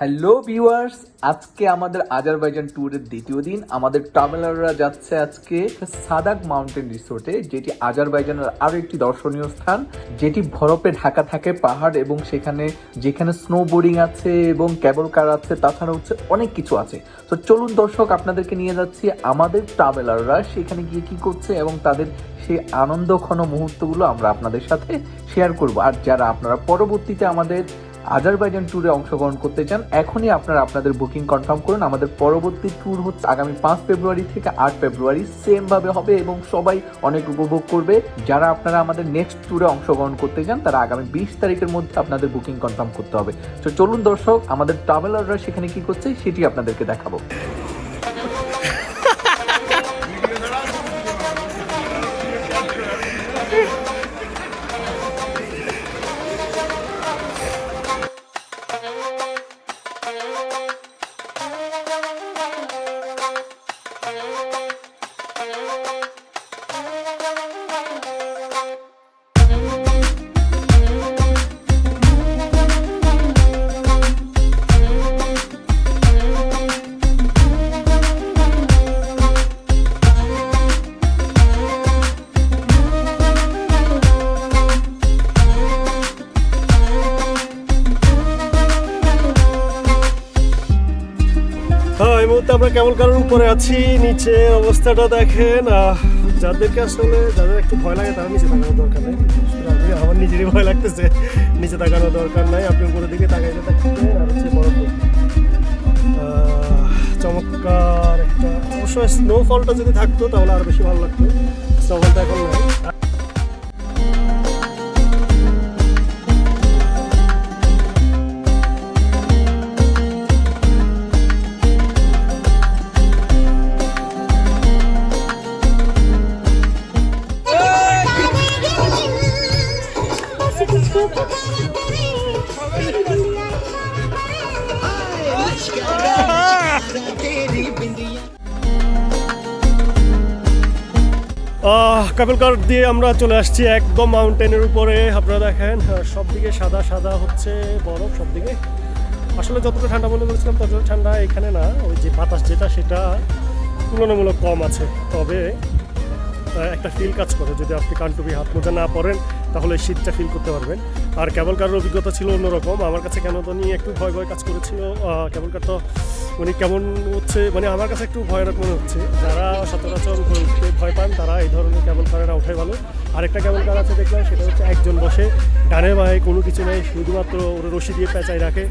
Hello viewers আজকে আমাদের Azerbaijan ট্যুরের দ্বিতীয় দিন। আমাদের ট্রাভেলাররা যাচ্ছে আজকে সাদাক মাউন্টেন রিসোর্টে যেটি আজারবাইজানের আরও একটি দর্শনীয় স্থান, যেটি বরফে ঢাকা থাকে পাহাড় এবং সেখানে যেখানে স্নো বোর্ডিং আছে এবং ক্যাবল কার আছে তাছাড়া হচ্ছে অনেক কিছু আছে। তো চলুন দর্শক, আপনাদেরকে নিয়ে যাচ্ছি আমাদের ট্রাভেলাররা সেখানে গিয়ে কি করছে এবং তাদের সেই আনন্দঘন মুহূর্তগুলো আমরা আপনাদের সাথে শেয়ার করব। আর যারা আপনারা পরবর্তীতে আমাদের আজারবাইজান ট্যুরে অংশগ্রহণ করতে চান, এখনই আপনারা আপনাদের বুকিং কনফার্ম করুন। আমাদের পরবর্তী ট্যুর হচ্ছে আগামী পাঁচ ফেব্রুয়ারি থেকে আট ফেব্রুয়ারি। সেম ভাবে হবে এবং সবাই অনেক উপভোগ করবে। যারা আপনারা আমাদের নেক্সট ট্যুরে অংশগ্রহণ করতে চান, তারা আগামী বিশ তারিখের মধ্যে আপনাদের বুকিং কনফার্ম করতে হবে। তো চলুন দর্শক, আমাদের ট্রাভেলাররা সেখানে কি করছে সেটি আপনাদেরকে দেখাবো। Thank you. এই মুহূর্তে আমরা কেমন কারোর উপরে আছি। নিচে অবস্থাটা দেখেন। যাদেরকে আসলে যাদের একটু ভয় লাগে তারা নিচে তাকানোর দরকার নেই। আমার নিজেরই ভয় লাগতেছে। নিচে তাকানোর দরকার নাই। আপনি উপরের দিকে তাকাইতে থাকতেন আর হচ্ছে বরফ চমৎকার একটা অবশ্য স্নোফলটা যদি থাকতো তাহলে আরও বেশি ভালো লাগতো। কাপেল কার দিয়ে আমরা চলে আসছি একদম মাউন্টেনের উপরে। আপনারা দেখেন আহ, সব দিকে সাদা সাদা হচ্ছে বরফ সব দিকে আসলে যতটা ঠান্ডা মনে করেছিলাম ততটা ঠান্ডা এখানে না। ওই যে বাতাস যেটা সেটা তুলনামূলক কম আছে। তবে একটা ফিল কাজ করে যদি আপনি কানটুপি হাত মোজা না পরেন। তাহলে শীতটা ফিল করতে পারবেন। আর কেবল কারের অভিজ্ঞতা ছিল অন্যরকম। আমার কাছে কেন তো নিয়ে একটু ভয় ভয় কাজ করেছিল। ক্যাবল কার তো মানে কেমন হচ্ছে মানে আমার কাছে একটু ভয়ের মনে হচ্ছে। যারা সচরাচর উপরে ভয় পান, তারা এই ধরনের কেবল কারেরা ওঠাই ভালো। আরেকটা কেবল কার আছে দেখলাম, সেটা হচ্ছে একজন বসে। ডানে বায়ে কোনো কিছু নেই, শুধুমাত্র ওরা রশি দিয়ে পেঁচাই রাখে।